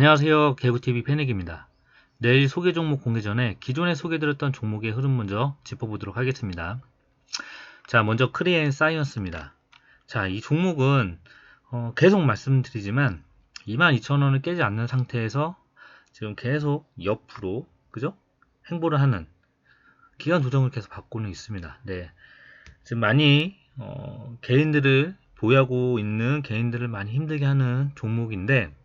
안녕하세요. 개구TV 패닉입니다. 내일 소개 종목 공개 전에 기존에 소개드렸던 종목의 흐름 먼저 짚어보도록 하겠습니다. 자, 먼저 크리엔 사이언스입니다. 자, 이 종목은 어, 계속 말씀드리지만 22,000원을 깨지 않는 상태에서 지금 계속 옆으로 그죠? 행보를 하는 기간 조정을 계속 받고는 있습니다. 네. 지금 많이 어, 개인들을 보유하고 있는 개인들을 많이 힘들게 하는 종목인데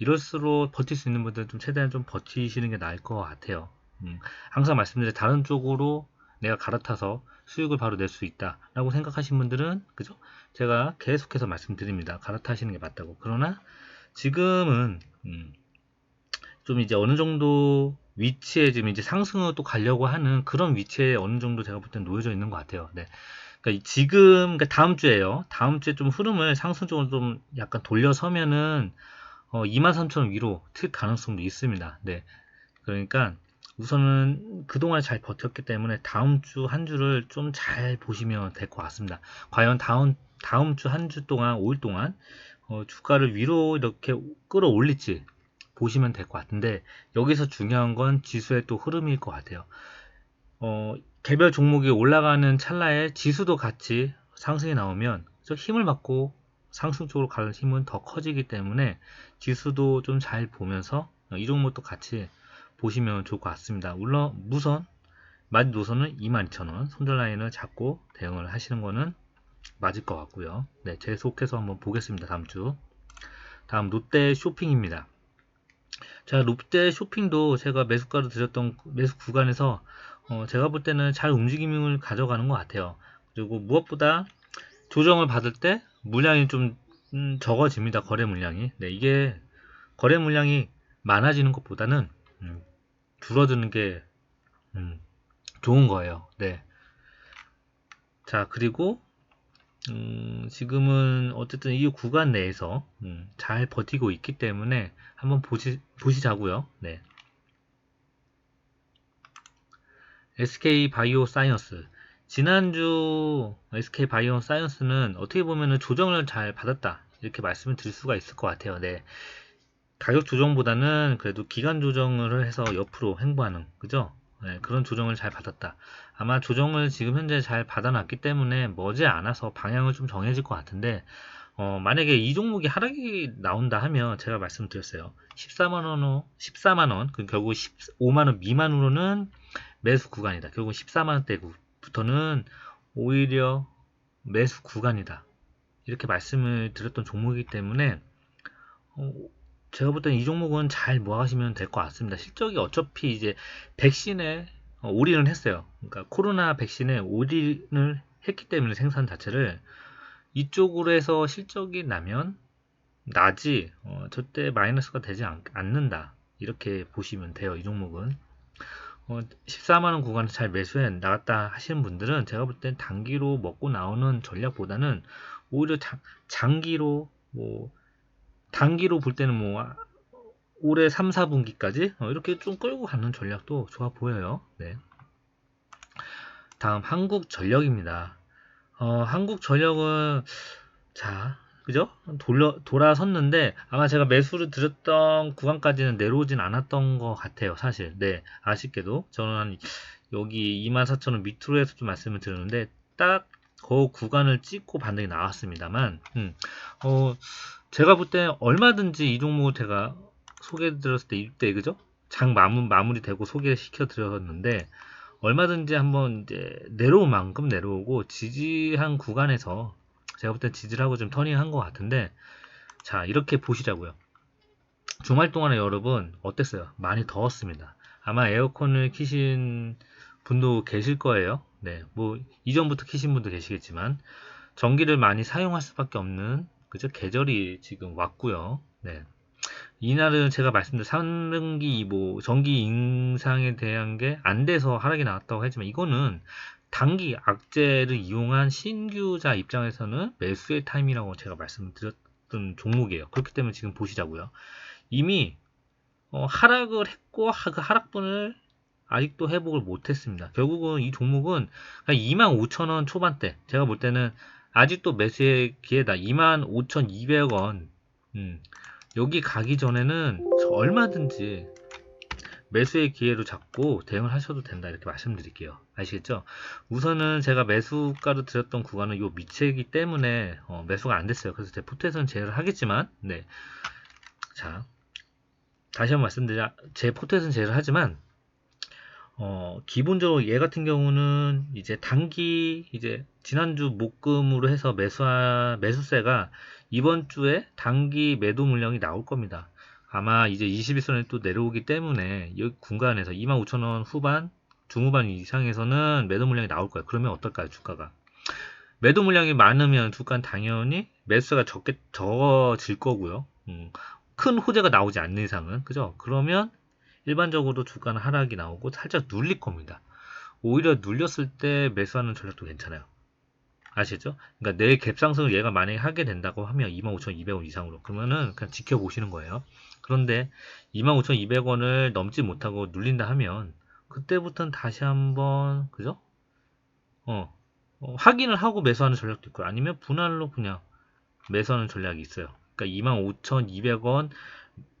이럴수록 버틸 수 있는 분들은 좀 최대한 좀 버티시는 게 나을 것 같아요. 음, 항상 말씀드린 다른 쪽으로 내가 갈아타서 수익을 바로 낼 수 있다라고 생각하신 분들은 그죠? 제가 계속해서 말씀드립니다. 갈아타시는 게 맞다고. 그러나 지금은 음, 좀 이제 어느 정도 위치에 지금 이제 상승을 또 가려고 하는 그런 위치에 어느 정도 제가 볼 땐 놓여져 있는 것 같아요. 네. 그러니까 지금 그러니까 다음 주에요. 다음 주에 좀 흐름을 상승적으로 좀 약간 돌려서면은 어, 23,000원 위로 튈 가능성도 있습니다. 네. 그러니까 우선은 그동안 잘 버텼기 때문에 다음 주 한 주를 좀 잘 보시면 될 것 같습니다. 과연 다음, 다음 주 한 주 동안, 5일 동안, 어, 주가를 위로 이렇게 끌어올릴지 보시면 될 것 같은데, 여기서 중요한 건 지수의 또 흐름일 것 같아요. 어, 개별 종목이 올라가는 찰나에 지수도 같이 상승이 나오면 힘을 받고 상승 쪽으로 가는 힘은 더 커지기 때문에 지수도 좀 잘 보면서 이 종목도 같이 보시면 좋을 것 같습니다. 물론 무선 마지 노선은 22,000원 손절 라인을 잡고 대응을 하시는 거는 맞을 것 같고요. 네, 계속해서 한번 보겠습니다. 다음 주. 다음 롯데 쇼핑입니다. 자, 롯데 쇼핑도 제가 매수가로 드렸던 매수 구간에서 어, 제가 볼 때는 잘 움직임을 가져가는 것 같아요. 그리고 무엇보다 조정을 받을 때 물량이 좀 음, 적어집니다. 거래 물량이. 네, 이게 거래 물량이 많아지는 것보다는 음, 줄어드는 게 음, 좋은 거예요. 네. 자, 그리고 음, 지금은 어쨌든 이 구간 내에서 음, 잘 버티고 있기 때문에 한번 보시, 보시자고요. 네. SK 바이오 사이언스 지난주 SK 바이오 사이언스는 어떻게 보면 조정을 잘 받았다 이렇게 말씀을 드릴 수가 있을 것 같아요. 네. 가격 조정보다는 그래도 기간 조정을 해서 옆으로 행보하는 그죠? 네, 그런 조정을 잘 받았다. 아마 조정을 지금 현재 잘 받아놨기 때문에 머지 않아서 방향을 좀 정해질 것 같은데 어, 만약에 이 종목이 하락이 나온다 하면 제가 말씀드렸어요. 14만원, 14만원, 그 결국 15만원 미만으로는 매수 구간이다. 결국 14만원대 부터는 오히려 매수 구간이다. 이렇게 말씀을 드렸던 종목이기 때문에 어, 제가 볼 때는 이 종목은 잘 모아가시면 될 것 같습니다. 실적이 어차피 이제 백신에 어, 올인을 했어요. 그러니까 코로나 백신에 올인을 했기 때문에 생산 자체를 이쪽으로 해서 실적이 나면 나지 어, 절대 마이너스가 되지 않, 않는다. 이렇게 보시면 돼요. 이 종목은. 어, 14만원 구간에서 잘 매수해 나갔다 하시는 분들은 제가 볼 땐 단기로 먹고 나오는 전략보다는 오히려 장, 장기로 뭐 단기로 볼 때는 뭐 올해 3, 4분기까지 어, 이렇게 좀 끌고 가는 전략도 좋아 보여요. 네. 다음 한국전력입니다. 어, 한국전력은 자 그죠? 돌려, 돌아섰는데 아마 제가 매수를 드렸던 구간까지는 내려오진 않았던 것 같아요. 사실. 네. 아쉽게도 저는 한 여기 24,000원 밑으로 해서 좀 말씀을 드렸는데 딱 그 구간을 찍고 반등이 나왔습니다만 음, 어, 제가 볼 때 얼마든지 이 종목을 제가 소개해 드렸을 때 이때 그죠? 장 마무, 마무리되고 소개시켜 드렸는데 얼마든지 한번 이제 내려올 만큼 내려오고 지지한 구간에서 제가 볼 때 지지하고 좀 터닝한 것 같은데 자 이렇게 보시자고요. 주말 동안에 여러분 어땠어요? 많이 더웠습니다. 아마 에어컨을 키신 분도 계실 거예요. 네, 뭐 이전부터 키신 분도 계시겠지만 전기를 많이 사용할 수밖에 없는 그죠 계절이 지금 왔고요. 네. 이날은 제가 말씀드린 3분기 뭐 전기 인상에 대한 게 안 돼서 하락이 나왔다고 하지만 이거는 단기 악재를 이용한 신규자 입장에서는 매수의 타임이라고 제가 말씀드렸던 종목이에요. 그렇기 때문에 지금 보시자고요. 이미 어, 하락을 했고 그 하락분을 아직도 회복을 못했습니다. 결국은 이 종목은 25,000원 초반대 제가 볼 때는 아직도 매수의 기회다. 25,200원 음, 여기 가기 전에는 저 얼마든지 매수의 기회로 잡고 대응을 하셔도 된다 이렇게 말씀드릴게요. 아시겠죠? 우선은 제가 매수가로 드렸던 구간은 요 밑이기 때문에 어, 매수가 안 됐어요. 그래서 제 포트에서는 제외를 하겠지만 네 자 다시 한번 말씀드려 제 포트에서는 제외를 하지만 어, 기본적으로 얘 같은 경우는 이제 단기 이제 지난주 목금으로 해서 매수하, 매수세가 이번 주에 단기 매도 물량이 나올 겁니다. 아마 이제 21선에 또 내려오기 때문에 이 공간에서 25,000원 후반, 중후반 이상에서는 매도 물량이 나올 거예요. 그러면 어떨까요, 주가가? 매도 물량이 많으면 주가는 당연히 매수가 적게 적어질 거고요. 음, 큰 호재가 나오지 않는 이상은 그죠? 그러면 일반적으로 주가는 하락이 나오고 살짝 눌릴 겁니다. 오히려 눌렸을 때 매수하는 전략도 괜찮아요. 아시죠? 그러니까 내일 갭상승을 얘가 만약에 하게 된다고 하면 25,200원 이상으로 그러면은 그냥 지켜보시는 거예요. 그런데 25,200원을 넘지 못하고 눌린다 하면 그때부터는 다시 한번 그죠? 어, 어, 확인을 하고 매수하는 전략도 있고 아니면 분할로 그냥 매수하는 전략이 있어요. 그러니까 25,200원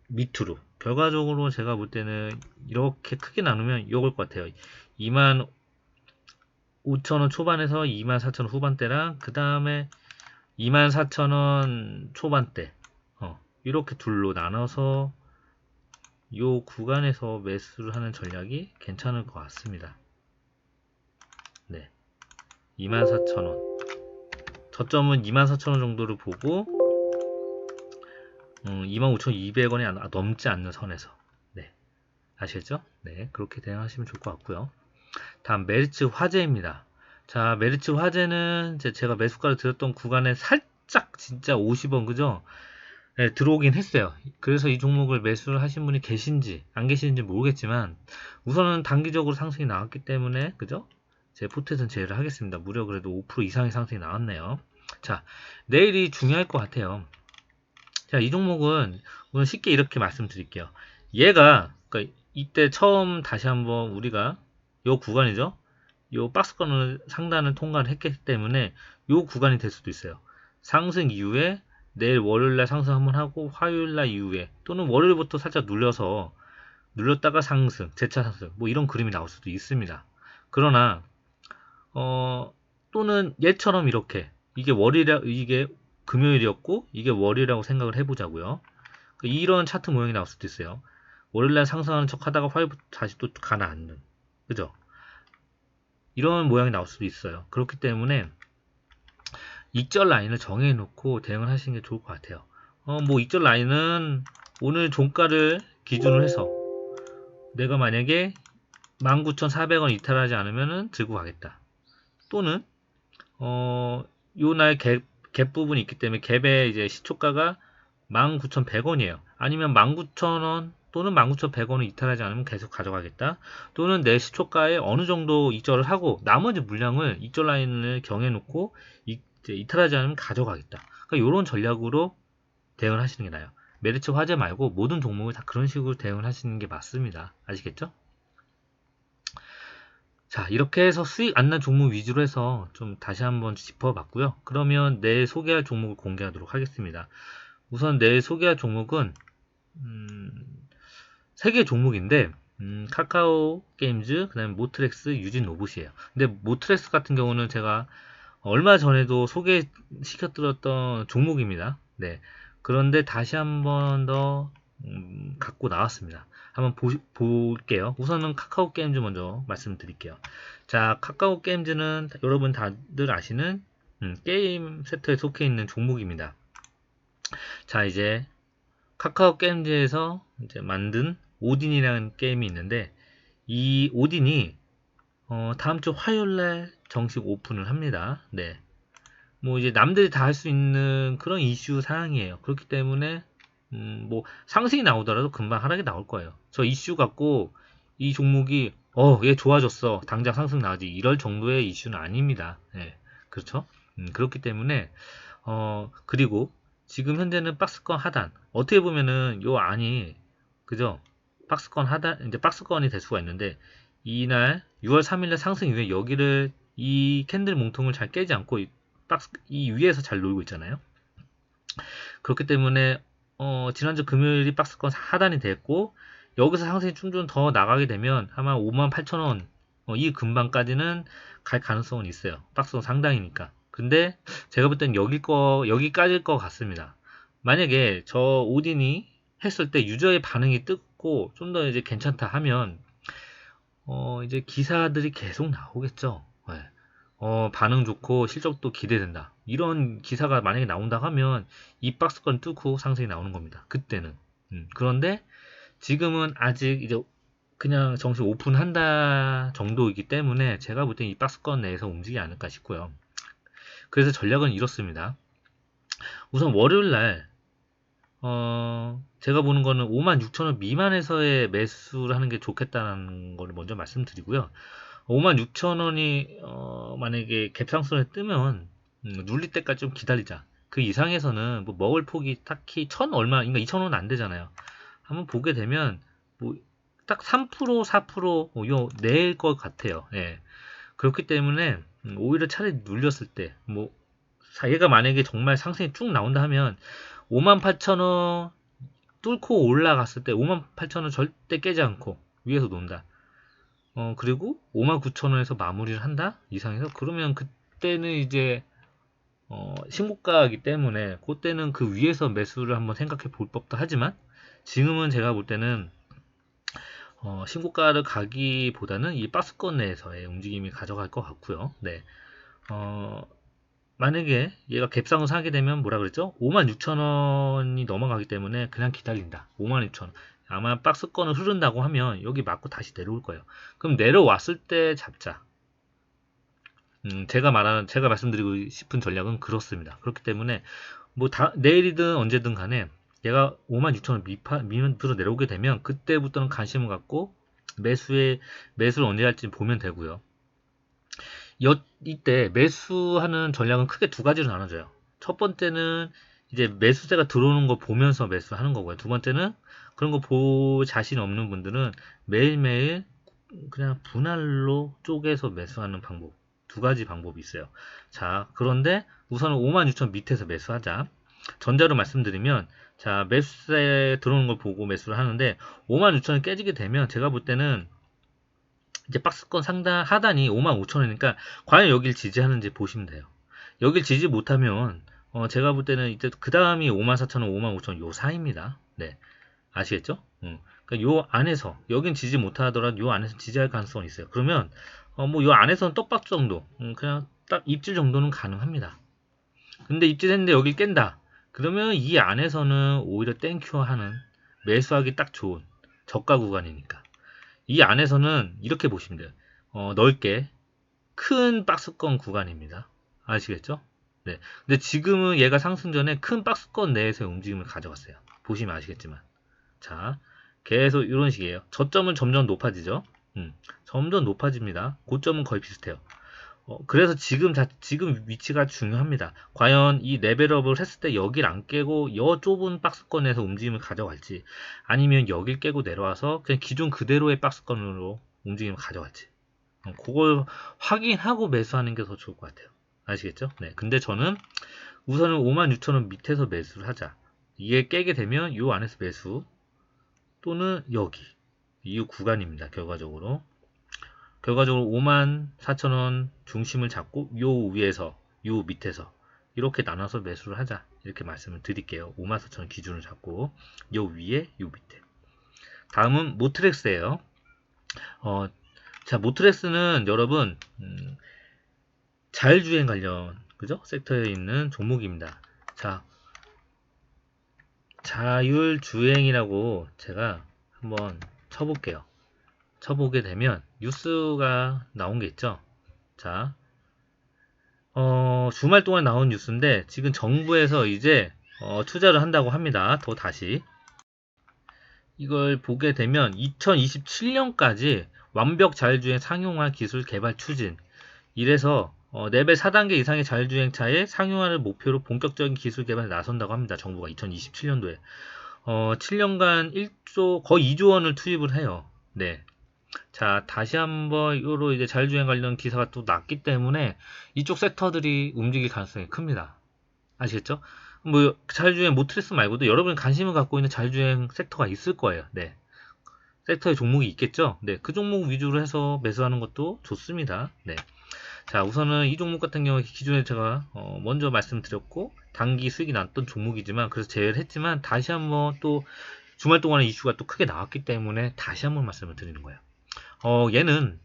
밑으로 결과적으로 제가 볼 때는 이렇게 크게 나누면 이걸 것 같아요. 2만 5천원 초반에서 2만 4천원 후반대랑 그 다음에 2만 4천원 초반대 어, 이렇게 둘로 나눠서 이 구간에서 매수를 하는 전략이 괜찮을 것 같습니다. 네, 24,000원 저점은 24,000원 정도를 보고 음, 25,200원이 넘지 않는 선에서 네 아시겠죠? 네 그렇게 대응하시면 좋을 것 같고요. 다음 메리츠 화재입니다. 자 메리츠 화재는 제가 매수가를 드렸던 구간에 살짝 진짜 50원 그죠? 네, 들어오긴 했어요. 그래서 이 종목을 매수를 하신 분이 계신지 안 계신지 모르겠지만 우선은 단기적으로 상승이 나왔기 때문에 그죠? 제 포트에서는 제외를 하겠습니다. 무려 그래도 5% 이상의 상승이 나왔네요. 자 내일이 중요할 것 같아요. 자, 이 종목은 오늘 쉽게 이렇게 말씀드릴게요. 얘가 그러니까 이때 처음 다시 한번 우리가 요 구간이죠. 요 박스권을 상단을 통과를 했기 때문에 요 구간이 될 수도 있어요. 상승 이후에 내일 월요일날 상승 한번 하고 화요일날 이후에 또는 월요일부터 살짝 눌려서 눌렸다가 상승, 재차 상승 뭐 이런 그림이 나올 수도 있습니다. 그러나 어 또는 얘처럼 이렇게 이게 월요일 이게 금요일이었고 이게 월요일이라고 생각을 해보자고요. 그 이런 차트 모양이 나올 수도 있어요. 월요일날 상승하는 척 하다가 화요일부터 다시 또 가라앉는. 그죠? 이런 모양이 나올 수도 있어요. 그렇기 때문에 익절 라인을 정해놓고 대응을 하시는 게 좋을 것 같아요. 어, 뭐 익절 라인은 오늘 종가를 기준으로 해서 내가 만약에 19,400원 이탈하지 않으면 들고 가겠다. 또는 어, 요날 갭 갭 부분이 있기 때문에 갭의 이제 시초가가 19,100원이에요. 아니면 19,000원 또는 19,100원을 이탈하지 않으면 계속 가져가겠다. 또는 내 시초가에 어느 정도 이절을 하고 나머지 물량을 이절 라인을 경해놓고 이탈하지 않으면 가져가겠다. 그러니까 이런 전략으로 대응을 하시는 게 나아요. 메리츠 화재 말고 모든 종목을 다 그런 식으로 대응을 하시는 게 맞습니다. 아시겠죠? 자 이렇게 해서 수익 안 난 종목 위주로 해서 좀 다시 한번 짚어봤고요. 그러면 내일 소개할 종목을 공개하도록 하겠습니다. 우선 내일 소개할 종목은 음, 3개 종목인데 음, 카카오 게임즈, 그 다음에 모트렉스, 유진 로봇이에요. 근데 모트렉스 같은 경우는 제가 얼마 전에도 소개시켜드렸던 종목입니다. 네. 그런데 다시 한번 더 음, 갖고 나왔습니다. 한번 보, 볼게요. 우선은 카카오 게임즈 먼저 말씀드릴게요. 자, 카카오 게임즈는 여러분 다들 아시는 음, 게임 세트에 속해 있는 종목입니다. 자, 이제 카카오 게임즈에서 이제 만든 오딘이라는 게임이 있는데 이 오딘이 어, 다음 주 화요일날 정식 오픈을 합니다. 네. 뭐 이제 남들이 다 할 수 있는 그런 이슈 사항이에요. 그렇기 때문에 음, 뭐 상승이 나오더라도 금방 하락이 나올 거예요. 저 이슈 갖고 이 종목이 어, 얘 좋아졌어. 당장 상승 나지. 이럴 정도의 이슈는 아닙니다. 예. 그렇죠? 음, 그렇기 때문에 어, 그리고 지금 현재는 박스권 하단. 어떻게 보면은 요 안이 그죠? 박스권 하단 이제 박스권이 될 수가 있는데 이날 6월 3일날 상승 이후에 여기를 이 캔들 몽통을 잘 깨지 않고 이 박스 이 위에서 잘 놀고 있잖아요. 그렇기 때문에 어, 지난주 금요일이 박스권 하단이 됐고 여기서 상승이 좀더 나가게 되면 아마 58,000원 어, 이 근방까지는 갈 가능성은 있어요. 박스권 상당이니까. 근데 제가 볼 땐 여기 거 여기까지일 것 같습니다. 만약에 저 오딘이 했을 때 유저의 반응이 뜨 고 좀 더 이제 괜찮다 하면 어 이제 기사들이 계속 나오겠죠. 네. 어 반응 좋고 실적도 기대된다. 이런 기사가 만약에 나온다 하면 이 박스권 뚫고 상승이 나오는 겁니다. 그때는. 음, 그런데 지금은 아직 이제 그냥 정식 오픈한다 정도이기 때문에 제가 볼 땐 이 박스권 내에서 움직이지 않을까 싶고요. 그래서 전략은 이렇습니다. 우선 월요일 날 어, 제가 보는 거는 56,000원 미만에서의 매수를 하는 게 좋겠다는 걸 먼저 말씀드리고요. 56,000원이 어, 만약에 갭상승을 뜨면 음, 눌릴 때까지 좀 기다리자. 그 이상에서는 뭐 먹을 폭이 딱히 천 얼마, 그러니까 2,000원 안 되잖아요. 한번 보게 되면 뭐 딱 3% 4%요 낼것 같아요. 예. 그렇기 때문에 음, 오히려 차라리 눌렸을 때 뭐 얘가 만약에 정말 상승이 쭉 나온다 하면 58,000원 뚫고 올라갔을 때 58,000원 절대 깨지 않고 위에서 논다. 어, 그리고 59,000원에서 마무리를 한다? 이상에서? 그러면 그때는 이제, 어, 신고가이기 때문에, 그때는 그 위에서 매수를 한번 생각해 볼 법도 하지만, 지금은 제가 볼 때는, 어, 신고가를 가기보다는 이 박스권 내에서의 움직임이 가져갈 것 같고요. 네. 어, 만약에 얘가 갭상을 사게 되면 뭐라 그랬죠? 56,000원이 넘어가기 때문에 그냥 기다린다. 56,000원. 아마 박스권을 흐른다고 하면 여기 맞고 다시 내려올 거예요. 그럼 내려왔을 때 잡자. 음, 제가 말하는, 제가 말씀드리고 싶은 전략은 그렇습니다. 그렇기 때문에 뭐 다, 내일이든 언제든 간에 얘가 56,000원 미파, 미만으로 내려오게 되면 그때부터는 관심을 갖고 매수에, 매수를 언제 할지 보면 되고요. 여, 이때 매수하는 전략은 크게 두 가지로 나눠져요. 첫 번째는 이제 매수세가 들어오는 거 보면서 매수하는 거고요. 두 번째는 그런 거 보 자신 없는 분들은 매일매일 그냥 분할로 쪼개서 매수하는 방법. 두 가지 방법이 있어요. 자, 그런데 우선은 56,000 밑에서 매수하자. 전자로 말씀드리면, 자, 매수세 들어오는 걸 보고 매수를 하는데, 56,000을 깨지게 되면, 제가 볼 때는, 이제 박스권 상단 하단이 55,000원이니까 과연 여길 지지하는지 보시면 돼요. 여길 지지 못하면 어, 제가 볼 때는 이제 그 다음이 54,000원, 55,000원 요 사이입니다. 네. 아시겠죠? 음. 요 안에서 여긴 지지 못하더라도 요 안에서 지지할 가능성이 있어요. 그러면 어, 뭐 요 안에서는 떡밥 정도 음, 그냥 딱 입질 정도는 가능합니다. 근데 입질했는데 여기 깬다. 그러면 이 안에서는 오히려 땡큐 하는 매수하기 딱 좋은 저가 구간이니까. 이 안에서는 이렇게 보시면 돼요. 어, 넓게 큰 박스권 구간입니다. 아시겠죠? 네. 근데 지금은 얘가 상승 전에 큰 박스권 내에서의 움직임을 가져갔어요. 보시면 아시겠지만. 자, 계속 이런 식이에요. 저점은 점점 높아지죠. 음, 점점 높아집니다. 고점은 거의 비슷해요. 어, 그래서 지금 자, 지금 위치가 중요합니다. 과연 이 레벨업을 했을 때 여길 안 깨고 여 좁은 박스권에서 움직임을 가져갈지 아니면 여길 깨고 내려와서 그냥 기존 그대로의 박스권으로 움직임을 가져갈지 어, 그걸 확인하고 매수하는 게 더 좋을 것 같아요. 아시겠죠? 네. 근데 저는 우선은 56,000원 밑에서 매수를 하자. 이게 깨게 되면 이 안에서 매수 또는 여기 이 구간입니다. 결과적으로 결과적으로 54,000원 중심을 잡고 요 위에서 요 밑에서 이렇게 나눠서 매수를 하자 이렇게 말씀을 드릴게요. 54,000원 기준을 잡고 요 위에 요 밑에 다음은 모트렉스예요. 어, 자 모트렉스는 여러분 음, 자율주행 관련 그죠? 섹터에 있는 종목입니다. 자 자율주행이라고 제가 한번 쳐볼게요. 쳐보게 되면 뉴스가 나온 게 있죠. 자, 어, 주말 동안 나온 뉴스인데 지금 정부에서 이제 어, 투자를 한다고 합니다. 더 다시 이걸 보게 되면 2027년까지 완벽 자율주행 상용화 기술 개발 추진 이래서 어, 레벨 4단계 이상의 자율주행차의 상용화를 목표로 본격적인 기술 개발에 나선다고 합니다. 정부가 2027년도에. 어, 7년간 1조, 거의 2조 원을 투입을 해요. 네. 자, 다시 한번 요로 이제 자율주행 관련 기사가 또 났기 때문에 이쪽 섹터들이 움직일 가능성이 큽니다. 아시겠죠? 뭐 자율주행 모트리스 말고도 여러분이 관심을 갖고 있는 자율주행 섹터가 있을 거예요. 네. 섹터의 종목이 있겠죠. 네. 그 종목 위주로 해서 매수하는 것도 좋습니다. 네. 자, 우선은 이 종목 같은 경우에 기존에 제가 어, 먼저 말씀드렸고 단기 수익이 났던 종목이지만 그래서 제외를 했지만 다시 한번 또 주말 동안에 이슈가 또 크게 나왔기 때문에 다시 한번 말씀을 드리는 거예요. 어, 얘는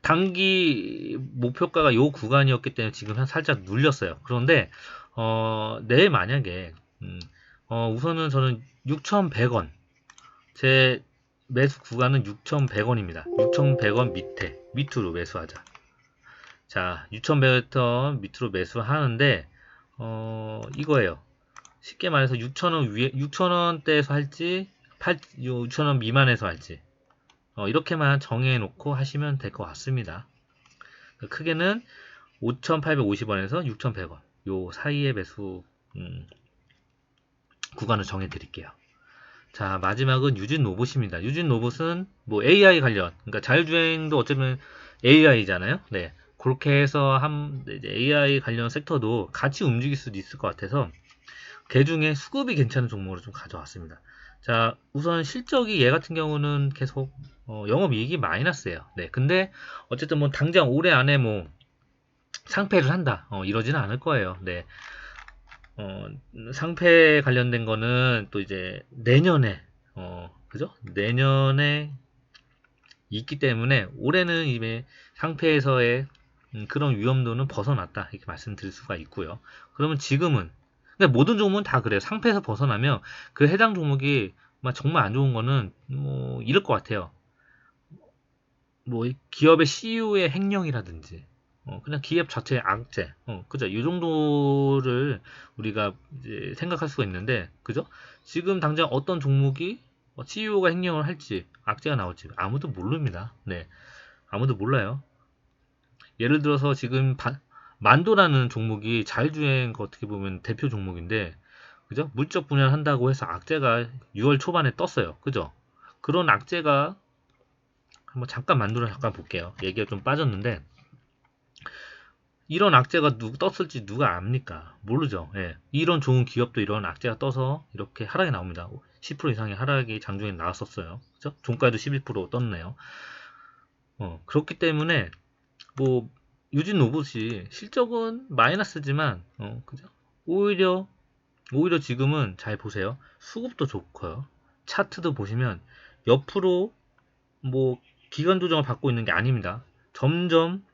단기 목표가가 요 구간이었기 때문에 지금 한 살짝 눌렸어요. 그런데 어, 내일 만약에 음, 어, 우선은 저는 6,100원 제 매수 구간은 6,100원입니다. 6,100원 밑에 밑으로 매수하자. 자, 6,100원 밑으로 매수하는데 어, 이거예요. 쉽게 말해서 6,000원 위에 6,000원대에서 할지 8, 6,000원 미만에서 할지 어, 이렇게만 정해 놓고 하시면 될 것 같습니다. 크게는 5,850원에서 6,100원 요 사이의 매수 음, 구간을 정해 드릴게요. 자 마지막은 유진 로봇입니다. 유진 로봇은 뭐 AI 관련 그러니까 자율주행도 어쩌면 AI잖아요. 네 그렇게 해서 한 AI 관련 섹터도 같이 움직일 수도 있을 것 같아서 개 중에 수급이 괜찮은 종목으로 좀 가져왔습니다. 자 우선 실적이 얘 같은 경우는 계속 어, 영업이익이 마이너스예요. 네 근데 어쨌든 뭐 당장 올해 안에 뭐 상패를 한다 어, 이러지는 않을 거예요. 네 어, 상패 관련된 거는 또 이제 내년에, 어, 그죠? 내년에 있기 때문에 올해는 이제 상패에서의 음, 그런 위험도는 벗어났다. 이렇게 말씀드릴 수가 있고요. 그러면 지금은, 근데 모든 종목은 다 그래요. 상패에서 벗어나면 그 해당 종목이 정말 안 좋은 거는 뭐 이럴 것 같아요. 뭐 기업의 CEO의 행령이라든지 어, 그냥 기업 자체의 악재, 어, 그죠? 이 정도를 우리가 이제 생각할 수가 있는데, 그죠? 지금 당장 어떤 종목이 어, CEO가 행령을 할지, 악재가 나올지 아무도 모릅니다. 네, 아무도 몰라요. 예를 들어서 지금 바, 만도라는 종목이 자율주행 어떻게 보면 대표 종목인데, 그죠? 물적 분할 한다고 해서 악재가 6월 초반에 떴어요. 그죠? 그런 악재가 한번 잠깐 만도를 잠깐 볼게요. 얘기가 좀 빠졌는데. 이런 악재가 누구 떴을지 누가 압니까? 모르죠. 예. 이런 좋은 기업도 이런 악재가 떠서 이렇게 하락이 나옵니다. 10% 이상의 하락이 장중에 나왔었어요. 그죠? 종가도 11% 떴네요. 어, 그렇기 때문에 뭐 유진 로봇이 실적은 마이너스지만 어, 그죠? 오히려 오히려 지금은 잘 보세요. 수급도 좋고요. 차트도 보시면 옆으로 뭐 기간 조정을 받고 있는 게 아닙니다. 점점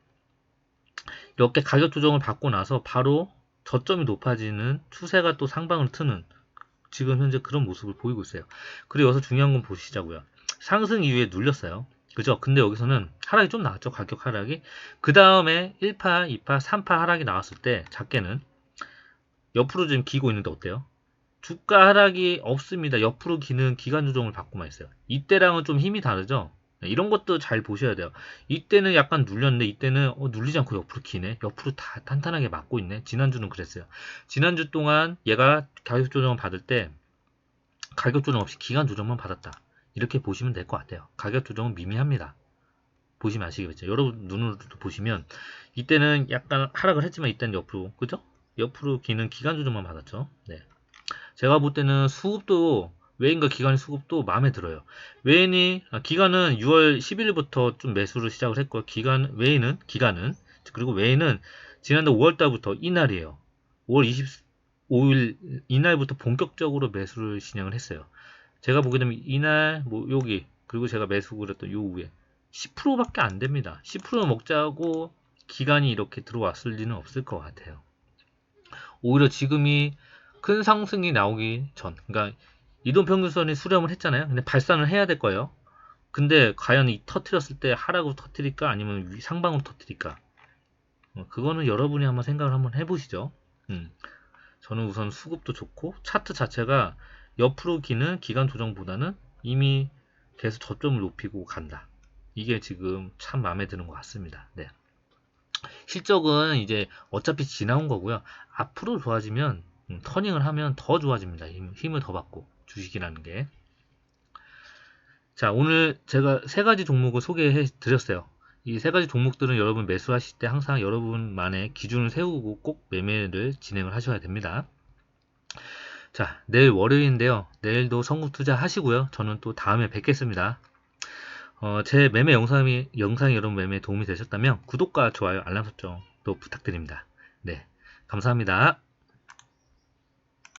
이렇게 가격 조정을 받고 나서 바로 저점이 높아지는 추세가 또 상방을 트는 지금 현재 그런 모습을 보이고 있어요. 그리고 여기서 중요한 건 보시자고요. 상승 이후에 눌렸어요. 그죠? 근데 여기서는 하락이 좀 나왔죠. 가격 하락이. 그 다음에 1파, 2파, 3파 하락이 나왔을 때 작게는 옆으로 지금 기고 있는데 어때요? 주가 하락이 없습니다. 옆으로 기는 기간 조정을 받고만 있어요. 이때랑은 좀 힘이 다르죠? 네, 이런 것도 잘 보셔야 돼요. 이때는 약간 눌렸는데 이때는 어, 눌리지 않고 옆으로 기네. 옆으로 다 탄탄하게 맞고 있네. 지난주는 그랬어요. 지난주 동안 얘가 가격 조정을 받을 때 가격 조정 없이 기간 조정만 받았다. 이렇게 보시면 될 것 같아요. 가격 조정은 미미합니다. 보시면 아시겠죠. 여러분 눈으로 보시면 이때는 약간 하락을 했지만 이때는 옆으로 그죠? 옆으로 기는 기간 조정만 받았죠. 네. 제가 볼 때는 수급도 외인과 기관의 수급도 마음에 들어요. 외인이 아, 기관은 6월 10일부터 좀 매수를 시작을 했고요. 기관 외인은 기관은 그리고 외인은 지난달 5월 달부터 이날이에요. 5월 25일 이날부터 본격적으로 매수를 진행을 했어요. 제가 보게 되면 이날 뭐 여기 그리고 제가 매수를 했던 요 위에 10%밖에 안 됩니다. 10% 먹자고 기간이 이렇게 들어왔을 리는 없을 것 같아요. 오히려 지금이 큰 상승이 나오기 전, 그러니까 이동평균선이 수렴을 했잖아요. 근데 발산을 해야 될 거예요. 근데 과연 이 터트렸을 때 하락으로 터트릴까 아니면 상방으로 터트릴까? 어, 그거는 여러분이 한번 생각을 한번 해보시죠. 음. 저는 우선 수급도 좋고 차트 자체가 옆으로 기는 기간 조정보다는 이미 계속 저점을 높이고 간다. 이게 지금 참 마음에 드는 것 같습니다. 네. 실적은 이제 어차피 지나온 거고요. 앞으로 좋아지면 음, 터닝을 하면 더 좋아집니다. 힘, 힘을 더 받고. 주식이라는 게. 자, 오늘 제가 세 가지 종목을 소개해 드렸어요. 이 세 가지 종목들은 여러분 매수하실 때 항상 여러분만의 기준을 세우고 꼭 매매를 진행을 하셔야 됩니다. 자, 내일 월요일인데요. 내일도 선국 투자 하시고요. 저는 또 다음에 뵙겠습니다. 어, 제 매매 영상이, 영상이 여러분 매매에 도움이 되셨다면 구독과 좋아요, 알람 설정도 부탁드립니다. 네, 감사합니다.